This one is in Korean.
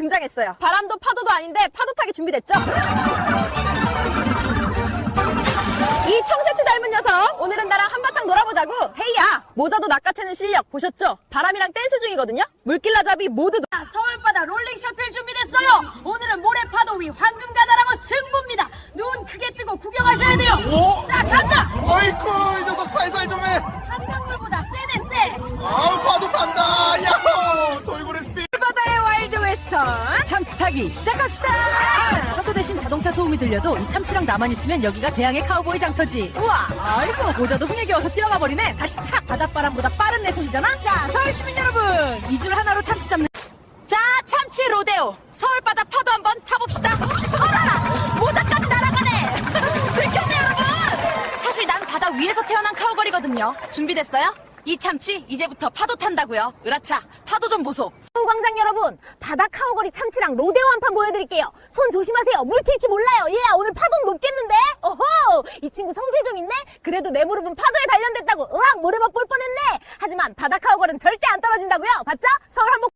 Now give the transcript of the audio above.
등장했어요. 바람도 파도도 아닌데 파도 타기 준비됐죠? 이 청새치 닮은 녀석 오늘은 나랑 한바탕 놀아보자고 헤이야 모자도 낚아채는 실력 보셨죠? 바람이랑 댄스 중이거든요 물길라잡이 모두 자, 서울바다 롤링 셔틀 준비됐어요. 오늘은 모래파도 위 황금 가다랑어 승부입니다. 눈 크게 뜨고 구경하셔야 돼요. 오! 자, 간다. 어이쿠 웨스턴 참치 타기 시작합시다. 파도 대신 자동차 소음이 들려도 이 참치랑 나만 있으면 여기가 대항의 카우보이 장터지. 우와, 아이고 모자도 흥에 겨워서 뛰어가 버리네. 다시 착 바닷바람보다 빠른 내 손이잖아. 자, 서울 시민 여러분, 이 줄 하나로 참치 잡는. 자 참치 로데오 서울 바다 파도 한번 타봅시다 어라라 모자까지 날아가네 들켰네 여러분 사실 난 바다 위에서 태어난 카우걸이거든요 준비됐어요? 이 참치 이제부터 파도 탄다고요 으라차 파도 좀 보소 서울광장 여러분, 바다 카우거리 참치랑 로데오 한 판 보여드릴게요. 손 조심하세요. 물 튈지 몰라요. 얘 오늘 파도는 높겠는데? 어허! 이 친구 성질 좀 있네? 그래도 내 무릎은 파도에 단련됐다고 으악! 모래밥 볼 뻔했네! 하지만 바다 카우거리는 절대 안 떨어진다고요? 봤죠? 서울 한복